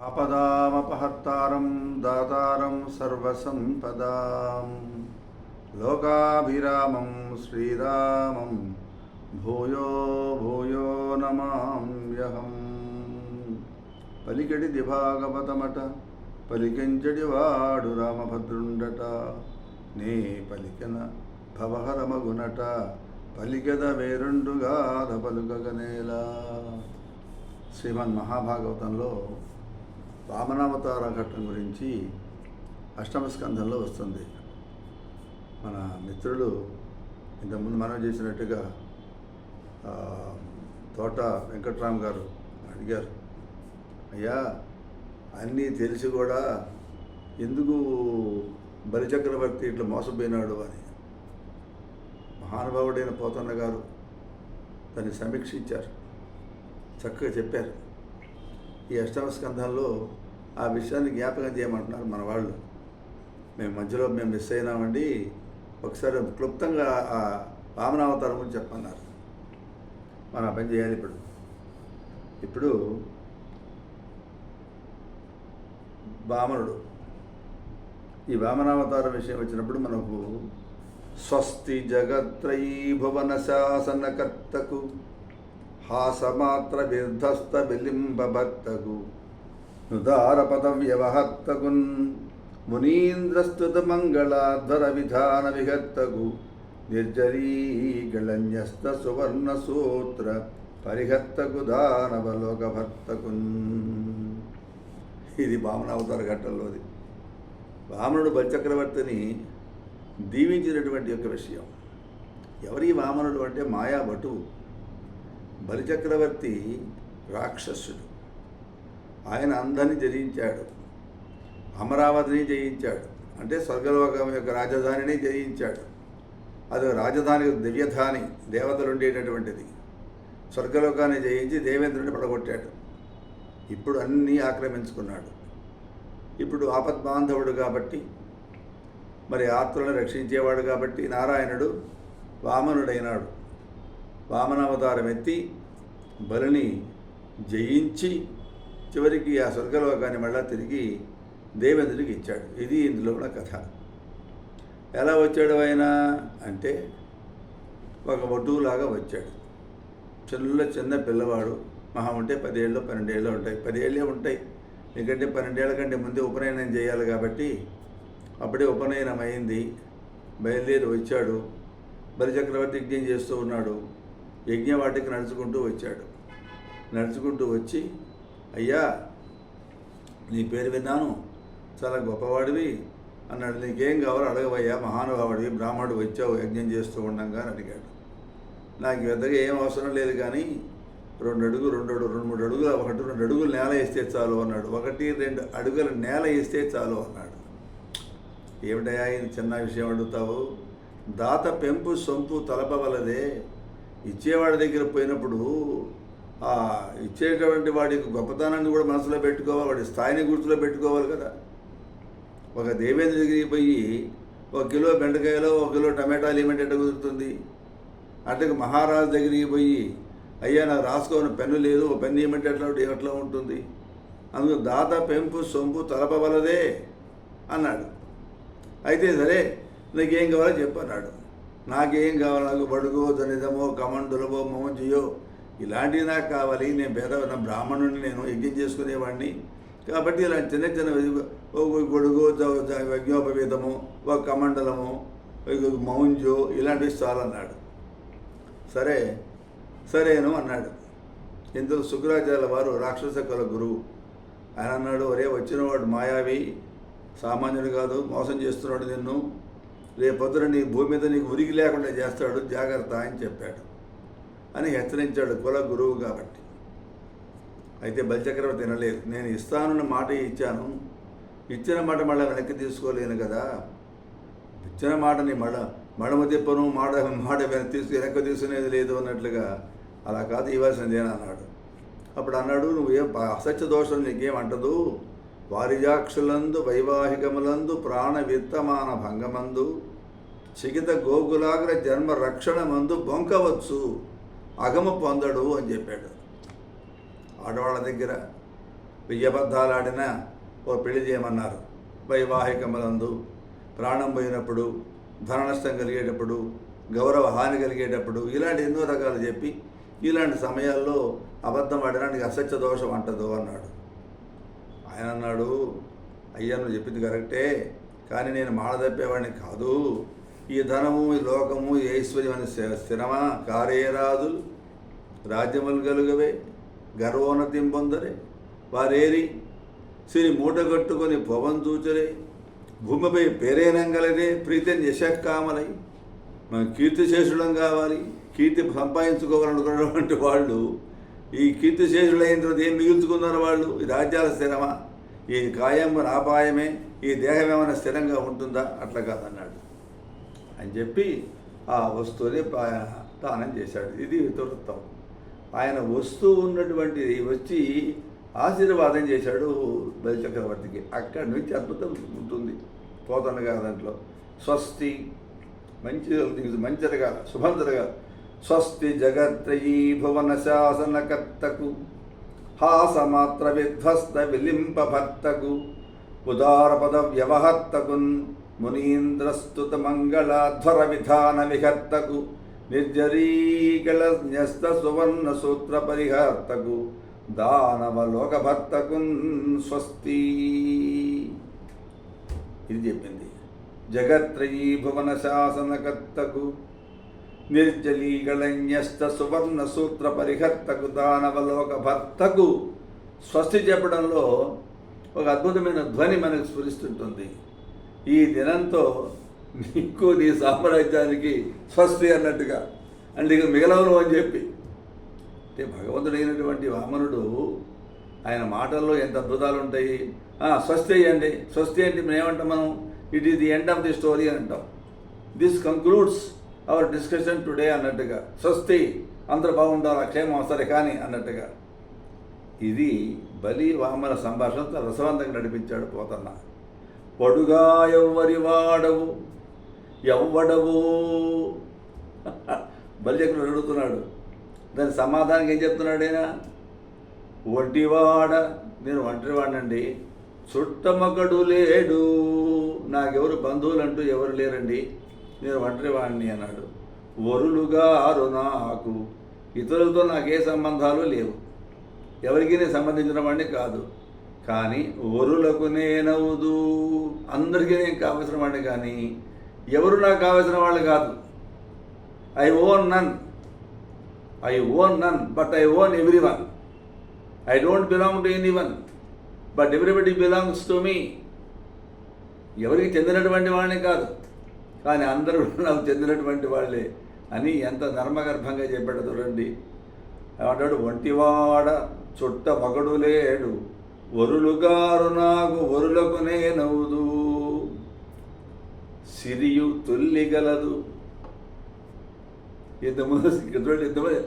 ఆపదామపహత్తారం దాతారం సర్వసంపదాం. లోకాభిరామం శ్రీరామం భూయో భూయో నమామ్యహం పలికెడి దిభాగవతమట పలికెంచడి వాడు రామభద్రుండట. నే పలికెన భవహరమగునట పలికెద వేరుండుగాధ పలుకగనేలా. శ్రీమన్ మహాభాగవతంలో వామనావతార ఘట్టం గురించి అష్టమ స్కంధంలో వస్తుంది. మన మిత్రులు ఇంతకుముందు మనం చేసినట్టుగా తోట వెంకట్రామ్ గారు అడిగారు అయ్యా అన్నీ తెలిసి కూడా ఎందుకు బలిచక్రవర్తి ఇట్లా మోసపోయినాడు? అని. మహానుభావుడైన పోతన్న గారు దాన్ని సమీక్షించారు. చక్కగా చెప్పారు. ఈ అష్టమ స్కంధంలో ఆ విషయాన్ని జ్ఞాపకం చేయమంటున్నారు మన వాళ్ళు. మేము మధ్యలో మేము మిస్ అయినామండి. ఒకసారి క్లుప్తంగా ఆ వామనావతారం గురించి చెప్పన్నారు మనం పని చేయాలి ఇప్పుడు. ఇప్పుడు వామనుడు. ఈ వామనావతారం విషయం వచ్చినప్పుడు మనకు స్వస్తి జగత్రయీ భువన శాసనకర్తకు హాసమాత్ర విధ్వస్త విలింబ భక్తకు నుదారపదవ్యవహత్తగున్ పద వ్యవహర్తకున్ విధాన విహర్తకు నిర్జరీగళన్యస్త సువర్ణ సూత్ర పరిహర్తకు దానవలోక ఇది వామనావతార ఘట్టంలోది. వామనుడు బలిచక్రవర్తిని దీవించినటువంటి యొక్క విషయం. ఎవరి వామనుడు అంటే మాయా బలిచక్రవర్తి రాక్షసుడు. ఆయన అందరినీ జయించాడు. అమరావతిని జయించాడు. అంటే స్వర్గలోకం యొక్క రాజధానిని జయించాడు. అది రాజధాని దివ్యధాని దేవతలు ఉండేటటువంటిది. స్వర్గలోకాన్ని జయించి దేవేంద్రుని పడగొట్టాడు. ఇప్పుడు అన్నీ ఆక్రమించుకున్నాడు. ఇప్పుడు ఆపద్బాంధవుడు కాబట్టి మరి ఆత్మలను రక్షించేవాడు కాబట్టి నారాయణుడు వామనుడైనాడు. వామనావతారం ఎత్తి బలిని జయించి చివరికి ఆ స్వర్గలోకాన్ని మళ్ళా తిరిగి దేవేంద్రుడికి ఇచ్చాడు. ఇది ఇందులో ఉన్న కథ. ఎలా వచ్చాడు ఆయన అంటే ఒక వటువులాగా వచ్చాడు. చిన్న చిన్న పిల్లవాడు. మహా ఉంటే పదేళ్ళు పన్నెండేళ్ళు ఉంటాయి. పదేళ్ళే ఉంటాయి. ఎందుకంటే పన్నెండేళ్ళ కంటే ముందే ఉపనయనం చేయాలి కాబట్టి అప్పుడే ఉపనయనం అయింది బయలుదేరి వచ్చాడు. బలిచక్రవర్తి యజ్ఞం చేస్తూ ఉన్నాడు. యజ్ఞవాటికి నడుచుకుంటూ వచ్చాడు. నడుచుకుంటూ వచ్చి అయ్యా నీ పేరు విన్నాను. చాలా గొప్పవాడివి అన్నాడు. నీకేం కావాలో అడగవయ్యా మహానుభావుడివి బ్రాహ్మణుడు వచ్చావు యజ్ఞం చేస్తూ ఉండంగా అని అడిగాడు. నాకు పెద్దగా ఏం అవసరం లేదు కానీ రెండు అడుగు రెండు అడుగు రెండు మూడు అడుగులు ఒకటి రెండు అడుగులు నేల వేస్తే చాలు అన్నాడు. ఒకటి రెండు అడుగుల నేల వేస్తే చాలు అన్నాడు. ఏమిటయా ఇది చిన్న విషయం అడుగుతావు? దాత పెంపు సొంపు తలపవలదే. ఇచ్చేవాడి దగ్గర పోయినప్పుడు ఇచ్చేటువంటి వాడి గొప్పతనాన్ని కూడా మనసులో పెట్టుకోవాలి వాడి స్థాయిని గుర్తులో పెట్టుకోవాలి కదా. ఒక దేవేంద్ర దగ్గరికి పోయి ఒక కిలో బెండకాయలో ఒక కిలో టమాటాలు ఏమంటే కుదురుతుంది? అంటే మహారాజు దగ్గరికి పోయి అయ్యా నాకు రాసుకోని పెన్ను లేదు ఒక పెన్ను ఏమంటే ఎట్లా ఎట్లా ఉంటుంది? అందుకు దాత పెంపు సొంపు తలపవలదే అన్నాడు. అయితే సరే నీకేం కావాలో చెప్పన్నాడు నాకేం కావాలి? నాకు బడుగో దనిదమో కమండులవో మోంజియో ఇలాంటివి నాకు కావాలి నేను పేద నా బ్రాహ్మణుడిని నేను యజ్ఞం చేసుకునేవాడిని. కాబట్టి ఇలాంటి చిన్న చిన్న ఒక గొడుగు యజ్ఞోపవీతము ఒక కమండలము మౌంజు ఇలాంటివి చాలన్నాడు సరే సరేను అన్నాడు. ఇందులో శుక్రాచార్యుల వారు రాక్షస కుల గురువు. ఆయన అన్నాడు ఒరే వచ్చినవాడు మాయావి సామాన్యుడు కాదు మోసం చేస్తున్నాడు నిన్ను. రేపొద్దున నీ భూమి మీద నీకు ఉరికి లేకుండా చేస్తాడు జాగ్రత్త అని చెప్పాడు. అని హెచ్చరించాడు కుల గురువు కాబట్టి. అయితే బలిచక్రవర్తి వినలేదు నేను ఇస్తానన్న మాట ఇచ్చాను. ఇచ్చిన మాట మళ్ళీ వెనక్కి తీసుకోలేను కదా. ఇచ్చిన మాటని మడ మడమ తిప్పను మాట మాట వెనక్కి తీసుకు వెనక్కి తీసుకునేది లేదు అన్నట్లుగా అలా కాదు ఇవ్వాల్సిందేనా అన్నాడు. అప్పుడు అన్నాడు నువ్వేం అసత్య దోషం నీకేం అంటదు వారిజాక్షులందు వైవాహికములందు ప్రాణ విత్తమాన భంగమందు చికిత గోకులాగ్ర జన్మ రక్షణ మందు బొంకవచ్చు. అగమ పొందడు అని చెప్పాడు. ఆడవాళ్ళ దగ్గర వెయ్యి అబద్ధాలు ఆడినా ఓ పెళ్ళి చేయమన్నారు. వైవాహికములందు ప్రాణం పోయినప్పుడు ధన నష్టం కలిగేటప్పుడు గౌరవ హాని కలిగేటప్పుడు ఇలాంటి ఎన్నో రకాలు చెప్పి ఇలాంటి సమయాల్లో అబద్ధం ఆడడానికి అసత్య దోషం అంటదు అన్నాడు. ఆయన అన్నాడు అయ్యా నువ్వు చెప్పింది కరెక్టే కానీ నేను మాట తప్పేవాడిని కాదు. ఈ ధనము ఈ లోకము ఈ ఐశ్వర్యం అనే స్థిర- స్థిరమా? కారేరాదు రాజ్యములు కలుగవే గర్వోన్నతిం పొందరే వారేరి సిరి మూట కట్టుకొని పొవం చూచరే భూమిపై పేరేనంగలదే ప్రీతిని యశక్కామలై మనం కీర్తిశేషులం కావాలి కీర్తి సంపాదించుకోవాలనుకున్నటువంటి వాళ్ళు ఈ కీర్తిశేషులైన తర్వాత ఏం మిగుల్చుకున్నారు వాళ్ళు? ఈ రాజ్యాల స్థిరమా? ఈ కాయం నాపాయమే ఈ దేహం ఏమైనా స్థిరంగా ఉంటుందా? అట్లా కాదన్నాడు. అని చెప్పి ఆ వస్తువుని దానం చేశాడు. ఇది వృత్తం. ఆయన వస్తూ ఉన్నటువంటిది వచ్చి ఆశీర్వాదం చేశాడు బలిచక్రవర్తికి అక్కడి నుంచి అద్భుతం ఉంటుంది. పోతనగా దాంట్లో. స్వస్తి మంచి మంచి జరగాల శుభం జరగాలి స్వస్తి జగత్రయీ భువన శాసనకర్తకు హాసమాత్ర విధ్వస్త విలింపభర్తకు ఉదారపద వ్యవహర్తకున్. మునీంద్రస్తుత మంగళాధ్వర విధాన విహర్తకు నిర్జరీకళ న్యస్త సువర్ణ సూత్ర పరిహర్తకు దానవ లోకభర్తకున్ స్వస్తి. ఇది చెప్పింది. జగత్రయీ భువన శాసనకర్తకు నిర్జలీగళన్యస్త సువర్ణ సూత్ర పరిహర్తకు దానవలోక భర్తకు స్వస్తి చెప్పడంలో ఒక అద్భుతమైన ధ్వని మనకు స్ఫురిస్తుంటుంది. ఈ దినంతో నీకు నీ సామ్రాజ్యానికి స్వస్తి అన్నట్టుగా. అంటే ఇక మిగలవను అని చెప్పి. అంటే భగవంతుడైనటువంటి వామనుడు ఆయన మాటల్లో ఎంత అద్భుతాలు ఉంటాయి. స్వస్తి అయ్యండి. స్వస్తి అంటే మేము ఏమంటాం మనం? It is the end of the story అని అంటాం. This concludes our discussion today అన్నట్టుగా. స్వస్తి అందరు బాగుండాలి? క్షేమం సరే కానీ అన్నట్టుగా. ఇది బలి వామన సంభాషణ రసవంతంగా నడిపించాడు పోతన్న. పొడుగా ఎవ్వరి వాడవు ఎవ్వడవు బలిచక్రుడు అడుగుతున్నాడు. దాని సమాధానం ఏం చెప్తున్నాడు ఆయన? ఒంటివాడ నేను ఒంటరివాడినండి చుట్టమొకడు లేడు. నాకెవరు బంధువులు అంటూ ఎవరు లేరండి. నేను ఒంటరివాడిని అన్నాడు. వరులుగారు నాకు. ఇతరులతో నాకే సంబంధాలు లేవు. ఎవరికి నేను సంబంధించిన వాడిని కాదు. కానీ వరులకు నేనవుదు. అందరికీ నేను కావలసిన వాడిని కానీ ఎవరు నాకు కావలసిన వాళ్ళు కాదు. I own none I own none but I own every one I don't belong to any one but everybody belongs to me ఎవరికి చెందినటువంటి వాళ్ళని కాదు. కానీ అందరూ నాకు చెందినటువంటి వాళ్ళే అని ఎంత ధర్మగర్భంగా చెప్పాడు చూడండి. ఏమంటాడు ఒంటివాడ చుట్ట మగడు లేడు. వరులుగారు నాకు వరులకు నేనవుదు. సిరియు తొల్లిగలదు. ఇంతకుముందు ఇక్కడ చూడండి ఇంతకుముందు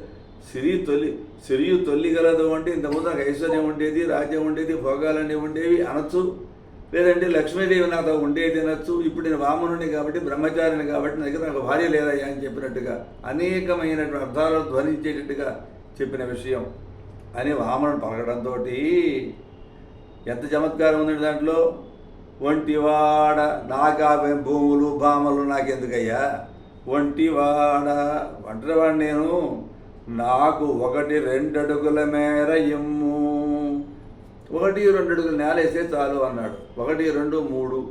సిరి తొలి సిరియు తొల్లిగలదు అంటే ఇంతకుముందు నాకు ఐశ్వర్యం ఉండేది రాజ్యం ఉండేది భోగాలన్నీ ఉండేవి అనొచ్చు. లేదంటే లక్ష్మీదేవి నాతో ఉండేది అనొచ్చు. ఇప్పుడు నేను వామనుని కాబట్టి బ్రహ్మచారిని కాబట్టి నా దగ్గర నాకు భార్య లేదయ్యా అని చెప్పినట్టుగా అనేకమైనటువంటి అర్థాలను ధ్వనించేటట్టుగా చెప్పిన విషయం. అని వామనుడు పలకడంతో ఎంత చమత్కారం ఉంది దాంట్లో? ఒంటివాడ నాకా భూములు భామలు నాకెందుకయ్యా? ఒంటివాడ ఒంటరివాడు నేను. నాకు ఒకటి రెండు అడుగుల మేర ఇమ్ము. ఒకటి రెండు అడుగులు నేల వేస్తే చాలు అన్నాడు. ఒకటి రెండు మూడు.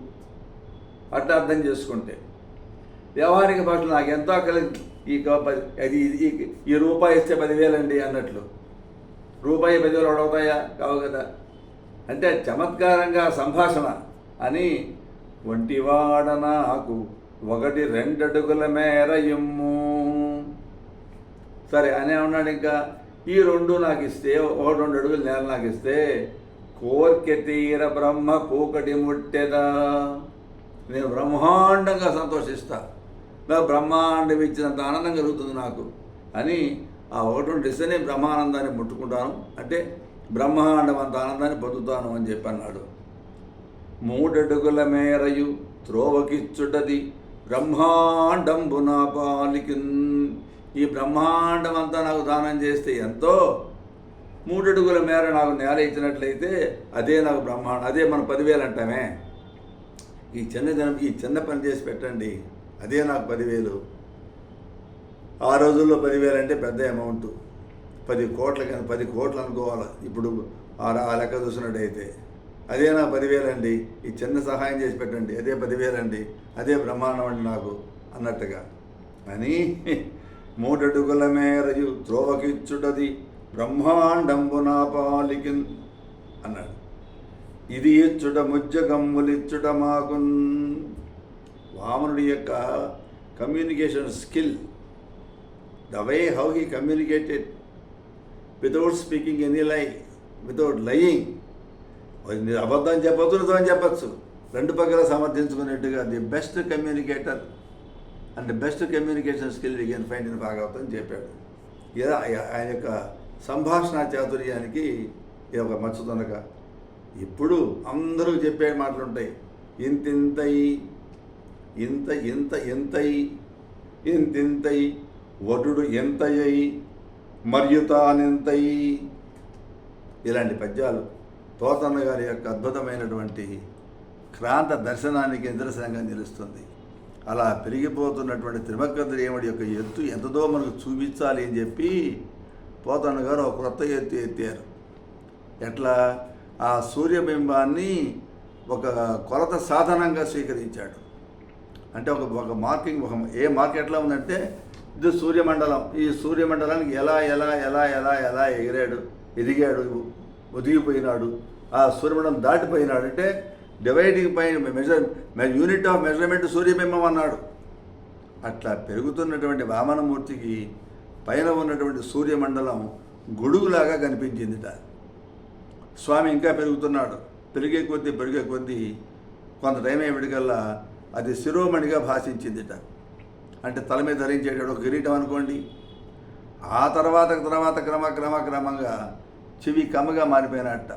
అట్లా అర్థం చేసుకుంటే. వ్యవహారిక భాషలు నాకు ఎంతో కలిగి ఈ పది అది ఈ- ఈ రూపాయి ఇస్తే పదివేలండి అన్నట్లు. రూపాయి పదివేలు అడవుతాయా కావు కదా. అంటే చమత్కారంగా సంభాషణ అని ఒంటివాడ నాకు ఒకటి రెండడుగుల మేర ఎమ్ము సరే అనే ఉన్నాడు ఇంకా. ఈ రెండు నాకు ఇస్తే ఒక రెండు అడుగులు నేల నాకు ఇస్తే కోర్కె తీర బ్రహ్మ కూకటి ముట్టెదా. నేను బ్రహ్మాండంగా సంతోషిస్తా. నా బ్రహ్మాండం ఇచ్చినంత ఆనందం కలుగుతుంది నాకు అని ఆ ఒకటి రెండు ఇస్తే నేను బ్రహ్మానందాన్ని ముట్టుకుంటాను. అంటే బ్రహ్మాండం అంత ఆనందాన్ని పొందుతాను అని చెప్పి అన్నాడు మూడడుగుల మేరయు త్రోవకిచ్చుటది బ్రహ్మాండంబు నా పాలికి ఈ బ్రహ్మాండం అంతా నాకు దానం చేస్తే ఎంతో మూడడుగుల మేర నాకు నేల ఇచ్చినట్లయితే అదే నాకు బ్రహ్మాండం అదే మనం పదివేలు అంటామే. ఈ చిన్న జనం ఈ చిన్న పని చేసి పెట్టండి అదే నాకు పదివేలు. ఆ రోజుల్లో పదివేలు అంటే పెద్ద అమౌంట్. పది కోట్ల కానీ పది కోట్లు అనుకోవాలి. ఇప్పుడు ఆ లెక్క చూసినట్టయితే. అదే నా పదివేలు అండి ఈ చిన్న సహాయం చేసి పెట్టండి. అదే పదివేలు అండి అదే బ్రహ్మాండం అండి నాకు అన్నట్టుగా. అని మూడడుగుల మేరయు త్రోవకిచ్చుటది బ్రహ్మాండంబు నా పాలికిన్ అన్నాడు. ఇది ఇచ్చుట ముజ్జగమ్ములిచ్చుట మాకున్ వామనుడి యొక్క communication skill. The way how he communicated without speaking any lie without lying అబద్ధం చెప్పచ్చు నిజం చెప్పచ్చు. రెండు పక్కల సమర్థించుకునేట్టుగా the best communicator and best communication skill you can find in Bhagavatam అని చెప్పాడు. ఇలా ఆయ- ఆయన యొక్క సంభాషణ చాతుర్యానికి ఇది ఒక మచ్చుతనక ఇప్పుడు అందరూ చెప్పే మాటలు ఉంటాయి ఇంతింతై ఇంత ఇంత ఎంతై ఇంతింతయి వటుడు ఎంతయ్యి మరియు తానెంతై ఇలాంటి పద్యాలు తోతన్న గారి యొక్క అద్భుతమైనటువంటి క్రాంత దర్శనానికి నిదర్శనంగా నిలుస్తుంది. అలా పెరిగిపోతున్నటువంటి త్రిమక్కద్రేముడి యొక్క ఎత్తు ఎంతదో మనకు చూపించాలి అని చెప్పి పోతన్న గారు ఒక కొత్త ఎత్తు ఎత్తారు. ఎట్లా? ఆ సూర్యబింబాన్ని ఒక కొలత సాధనంగా స్వీకరించాడు. అంటే ఒక ఒక మార్కింగ్ ఒక ఏ మార్కెట్లో ఉందంటే ఇది సూర్యమండలం. ఈ సూర్యమండలానికి ఎలా ఎలా ఎలా ఎలా ఎలా ఎగిరాడు ఎదిగాడు ఒదిగిపోయినాడు ఆ సూర్యమండలం దాటిపోయినాడు అంటే డివైడింగ్ పైన మెజర్ యూనిట్ ఆఫ్ మెజర్మెంట్ సూర్యబింబం అన్నాడు. అట్లా పెరుగుతున్నటువంటి వామనమూర్తికి పైన ఉన్నటువంటి సూర్యమండలం గొడుగులాగా కనిపించిందిట. స్వామి ఇంకా పెరుగుతున్నాడు. పెరిగే కొద్దీ పెరిగే కొద్దీ కొంత టైం అయ్యేటికల్లా అది శిరోమణిగా భాషించిందిట. అంటే తల మీద ధరించేటాడు ఒక కిరీటం అనుకోండి. ఆ తర్వాత తర్వాత క్రమ క్రమ క్రమంగా చెవి కమ్మగా మారిపోయినట్ట.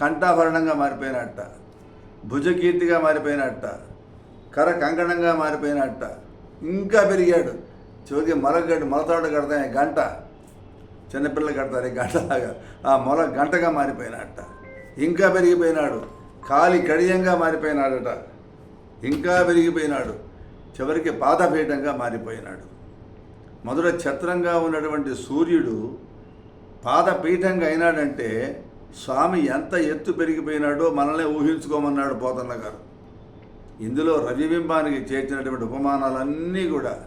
కంఠాభరణంగా మారిపోయినట్ట. భుజకీర్తిగా మారిపోయినట్ట. కర కంకణంగా మారిపోయినట్ట. ఇంకా పెరిగాడు. చివరికి మొలగడ్డు మొలతాడు కడతాయి గంట. చిన్నపిల్లలు కడతారు గంటలాగా. ఆ మొల గంటగా మారిపోయినట్ట. ఇంకా పెరిగిపోయినాడు. కాలి కడియంగా మారిపోయినాడట. ఇంకా పెరిగిపోయినాడు. చివరికి పాదపీఠంగా మారిపోయినాడు. మొదట ఛత్రంగా ఉన్నటువంటి సూర్యుడు పాదపీఠంగా అయినాడంటే స్వామి ఎంత ఎత్తు పెరిగిపోయినాడో మనల్ని ఊహించుకోమన్నాడు పోతన్న గారు. ఇందులో రవిబింబానికి చేర్చినటువంటి ఉపమానాలన్నీ కూడా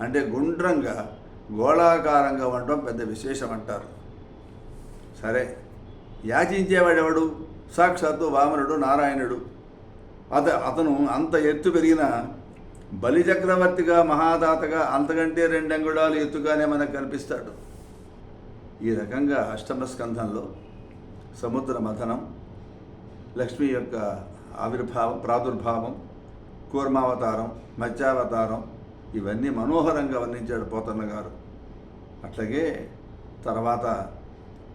అంటే గుండ్రంగా గోళాకారంగా ఉండడం పెద్ద విశేషం అంటారు. సరే యాచించేవాడెవడు? సాక్షాత్తు వామనుడు నారాయణుడు. అత అతను అంత ఎత్తు పెరిగినా బలి చక్రవర్తిగా మహాదాతగా అంతకంటే రెండు అంగుళాలు ఎత్తుగానే మనకు కనిపిస్తాడు. ఈ రకంగా అష్టమ స్కంధంలో సముద్ర మథనం లక్ష్మి యొక్క ఆవిర్భావం ప్రాదుర్భావం కూర్మావతారం మత్స్యావతారం ఇవన్నీ మనోహరంగా వర్ణించాడు పోతన్న గారు. అట్లాగే తర్వాత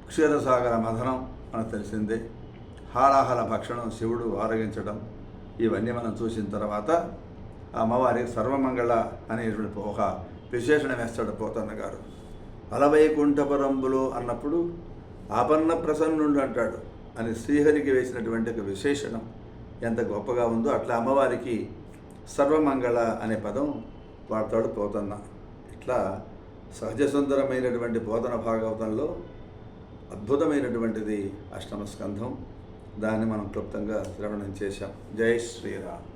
క్షీరసాగర మథనం మనకు తెలిసిందే. హాలాహల భక్షణం శివుడు ఆరగించడం ఇవన్నీ మనం చూసిన తర్వాత అమ్మవారికి సర్వమంగళ అనేటువంటి ఒక విశేషణ వేస్తాడు పోతన్న గారు అలవైకుంఠపురంబులు అన్నప్పుడు ఆపన్న ప్రసన్నుడు అంటాడు అని శ్రీహరికి వేసినటువంటి ఒక విశేషణం. ఎంత గొప్పగా ఉందో అట్లా అమ్మవారికి సర్వమంగళ అనే పదం వాడతాడు పోతన్న. ఇట్లా సహజ సుందరమైనటువంటి బోధన భాగవతంలో అద్భుతమైనటువంటిది అష్టమ స్కంధం. దాన్ని మనం క్లుప్తంగా శ్రవణం చేశాం. జై శ్రీరామ్.